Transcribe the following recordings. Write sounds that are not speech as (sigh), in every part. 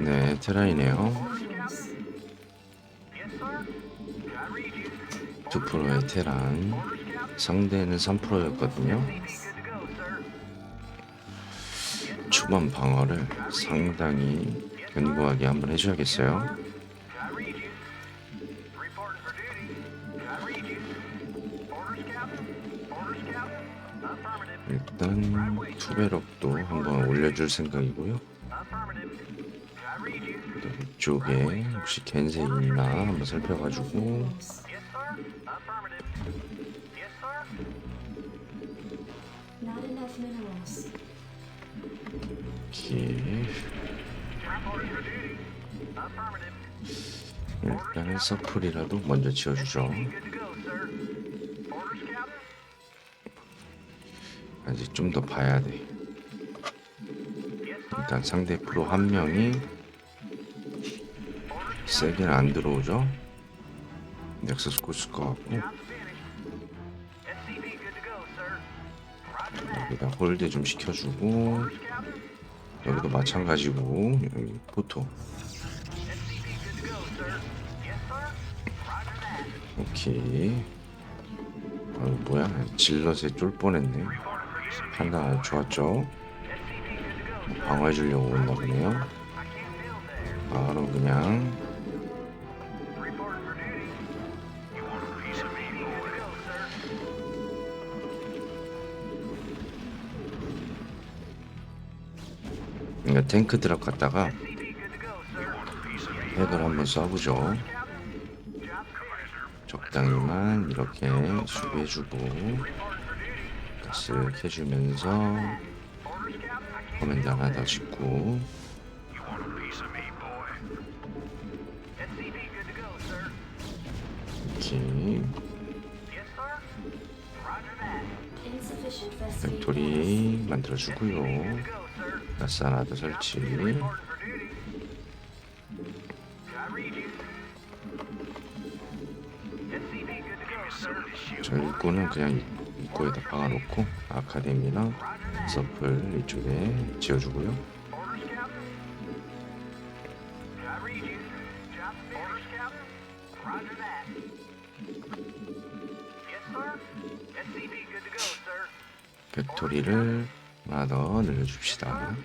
네, 테라이네요. 2%의 테란. 상대는 3%였거든요. 초반 방어를 상당히 견고하게 한번 해줘야겠어요. 일단 투베럭도 한번 올려줄 생각이고요. 또 이쪽에 혹시 겐세이나 한번 살펴가지고. 이렇게 일단은 서플이라도 먼저 지어주죠. 아직 좀 더 봐야 돼. 일단 상대 프로 한 명이 세게는 안 들어오죠. 넥서스 꽂을 것 같고. 여기다 홀드 좀 시켜주고 여기도 마찬가지고 여기 포토. 오케이. 어 뭐야? 질럿에 쫄 뻔했네. 판단 아주 좋았죠? 방어해 주려고 온다 보네요. 바로 그냥 그러니까 탱크 드랍 갔다가 핵을 한번 쏴보죠. 적당히만 이렇게 수비해주고 쓱 해주면서 커맨드 하나 더 짓고. vesting 팩토리 만들어주고요 가스 하나 더 설치. 저 입구는 그냥 입- 입구에다 박아놓고 아카데미나 서플 이쪽에 지어주고요 하나 더 늘려줍시다.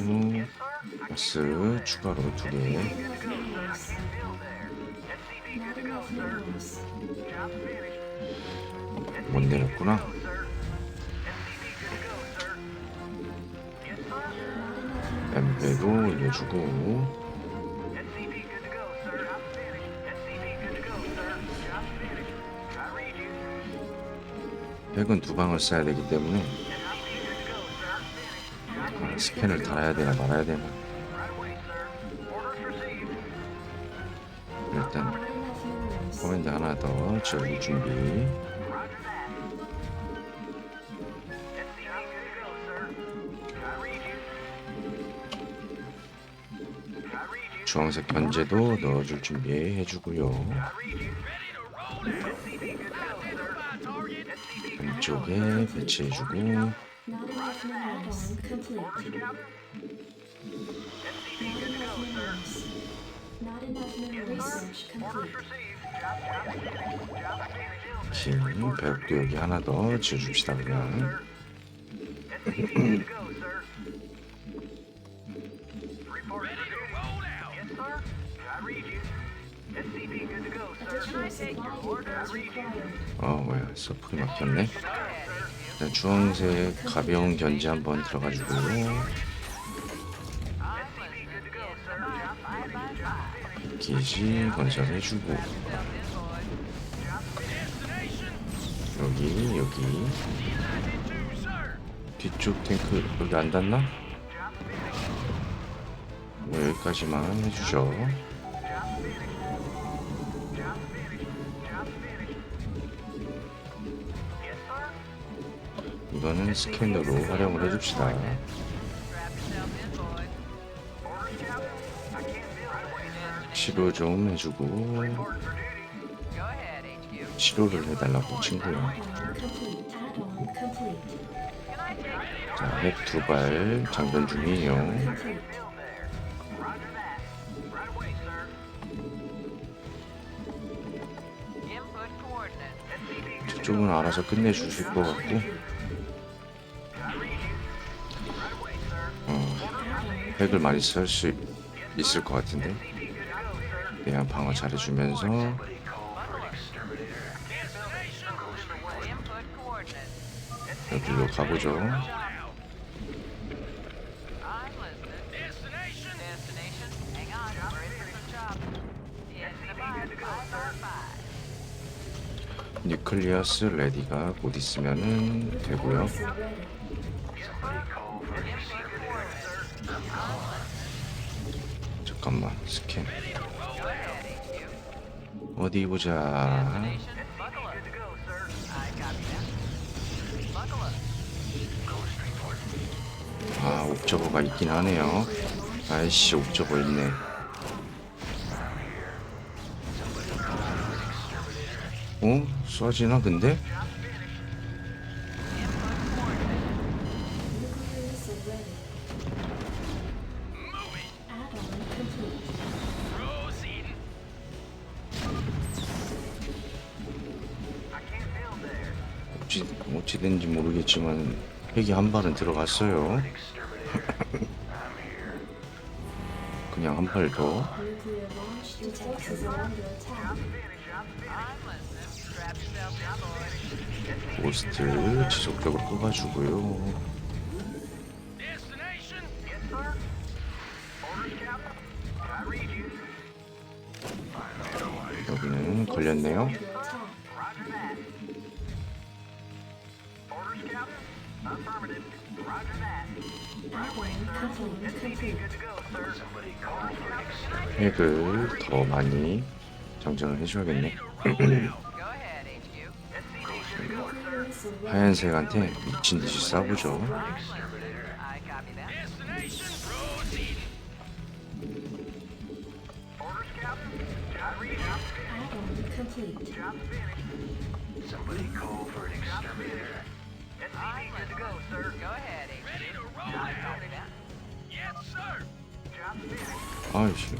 음, 가스 추가로 두 개. 못 내렸구나. 엠베도 올려주고. 핵은 두 방을 쏴야 되기 때문에 아, 스캔을 달아야 되나 말아야 되나. 일단. 커맨드 하나 더 지어줄 준비. 주황색 견제도 넣어줄 준비 해주고요. 왼쪽에 배치해주고. 긴 벽도 여기 하나 더 지어줍시다 그냥. 어 뭐야 서프이 막혔네. 일단 주황색 가벼운 견제 한번 들어가지고요. 기지 건설해주고 여기 여기 뒤쪽 탱크 여기 안 닿나? 뭐 여기까지만 해주죠. 이거는 스캔으로 활용을 해줍시다. 치료 좀 해주고 치료를 해달라고 친구야. 자, 핵 두 발 장전 중이에요. 저쪽은 알아서 끝내주실 것 같고, 핵을 많이 쓸 수 있을 것 같은데, 그냥 방어 잘해주면서. 여기로 가보죠. 뉴클리어스 레디가 곧 있으면은 되고요. 잠깐만 스캔. 어디 보자. 아 옵저버가 있긴 하네요. 아이씨 옵저버 있네. 어? 쏴지나 근데? 어찌, 어찌 된지 모르겠지만 핵이 한 발은 들어갔어요. 그냥 한 발 더. 고스트 지속적으로 뽑아주고요. 여기는 걸렸네요. Add-on complete. Complete. 핵을 더 많이 장전을 해줘야겠네. Go ahead, HQ. Nuclear missile ready. 하얀색한테 미친 듯이 쏴보죠. I copy that. Add-on complete. I'm listening. Go ahead, HQ. I copy that. 아이씨.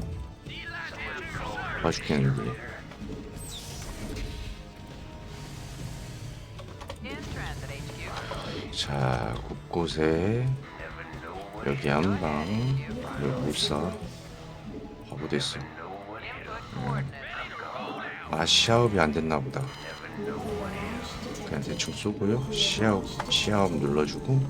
봐 죽겠는데. In transit, HQ. 자, 곳곳에 여기 한 방, 여기 못 쏴. 바보 됐어. Input coordinates. 아, 시야업이 안 됐나 보다. 그냥 대충 쏘고요. 시야업, 시야업 눌러주고.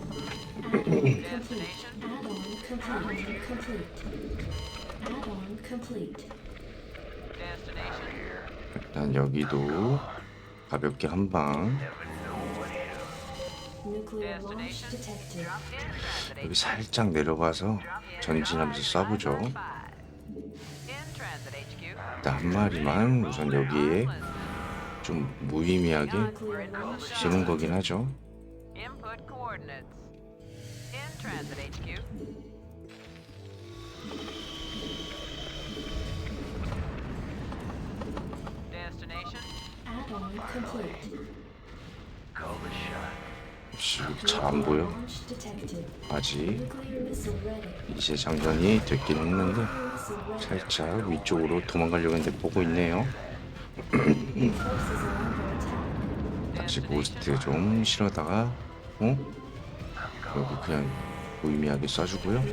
일단 여기도 가볍게 한 방. 여기. 살짝 내려가서 전진하면서 쏴보죠. 일단 한 마리만 우선 여기에 좀 무의미하게 쏘는 거긴 하죠. Input coordinates. In transit, HQ. Destination. Add-on complete. 혹시 잘 안 보여? Launch detected. 아직 Nuclear missile ready. 이제 장전이 됐긴 했는데. 살짝 위쪽으로 도망가려고 했는데 보고 있네요. 다시 고스트 좀 실어다가 어? 여기 그냥 무의미하게 쏴주고요.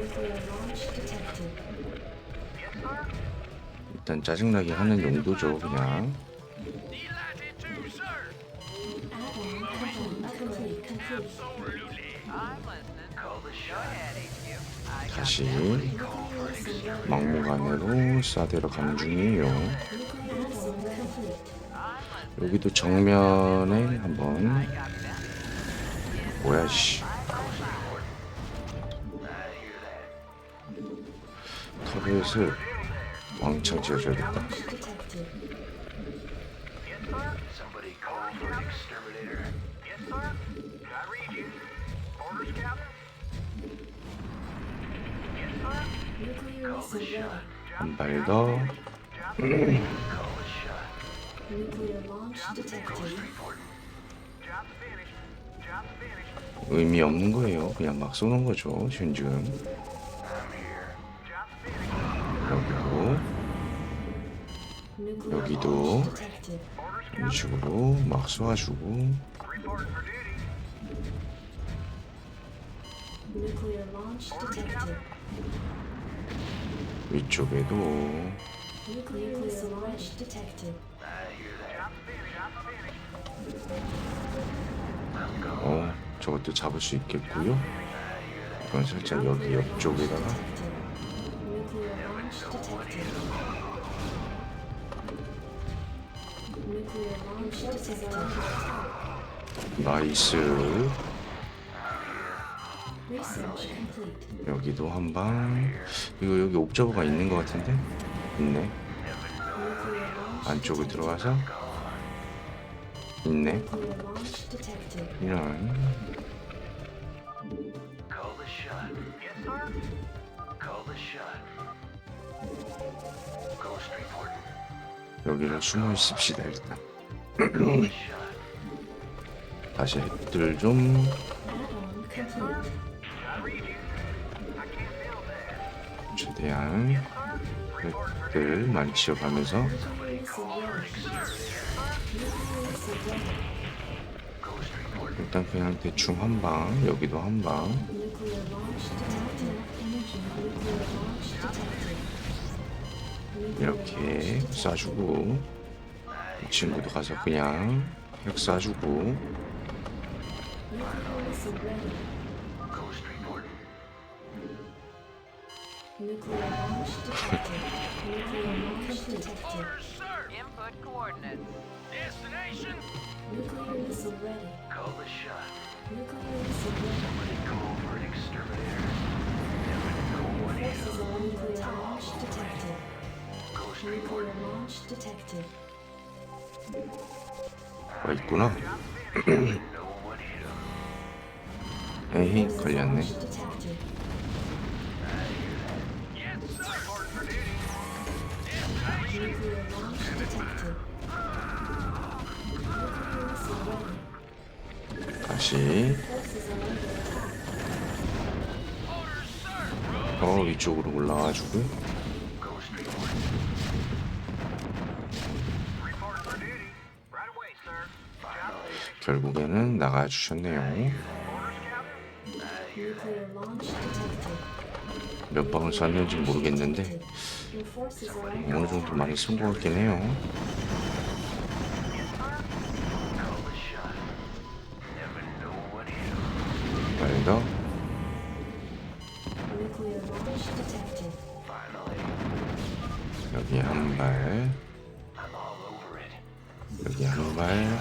일단 짜증나게 하는 용도죠 그냥. 다시. 막무가내로 쏴대러 가는 중이에요. 여기도 정면에 한번. 뭐야 씨 터렛을 왕창 지어줘야겠다. 한 발 더. 의미 없는 거예요. 그냥 막 쏘는 거죠. 지금 여기도 여기도. 이런 식으로 막 쏘아주고 Nuclear launch detected. 위쪽에도 Nuclear launch detected. 어 저것도 잡을 수 있겠고요. 이건 살짝 여기 옆쪽에다가. 나이스. 여기도 한방 이거 여기 옵저버가 있는 것 같은데 있네. 안쪽으로 들어가서 있네. 이런. 여기를 숨어 있읍시다 일단. 다시 핵들 좀. 최대한 핵들 많이 지어가면서. 일단 그냥 대충 한 방 여기도 detected. Nuclear 이렇게 쏴주고 이 친구도 가서 그냥 핵 쏴주고 Nuclear launch detected. Nuclear launch detected. Input coordinates. Destination. Nuclear missile ready. Call the shot. Nuclear missile ready. Call for an exterminator. Never know what hit Forces are nuclear launch detected. Ghost report. Nuclear launch detected. 와 있구나 Know what hit him. 에이 Forces 걸렸네 다시. 어 위쪽으로 report. 결국에는 나가주셨네요. 몇 방을 쐈는지 모르겠는데 어느 정도 많이 쏜것 같긴 해요. Finally. 여기 over it. 여기 한 발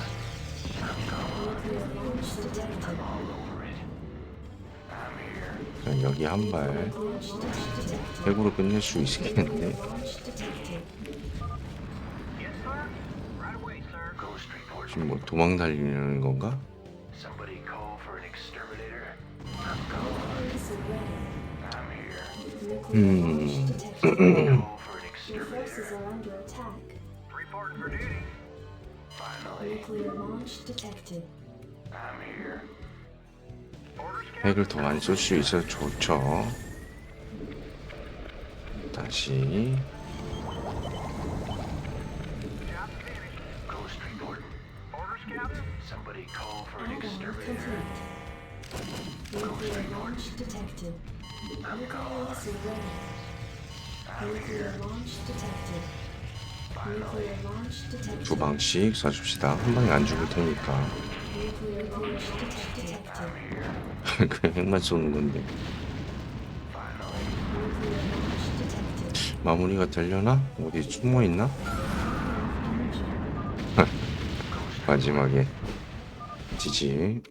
Here. 여기 한발 Launch detected. 핵으로 끝낼 수 있겠는데. 지금 뭐 도망 달리는 건가? Nuclear launch detected. I'm here. 핵을 더 많이 쏠 수 있어서 좋죠 다시. 두 방씩 쏴줍시다 한 방에 안 죽을 테니까. 그냥 핵만 쏘는 건데. 마무리가 되려나? 어디 숨어 있나? Energy. (laughs) 마지막에 지지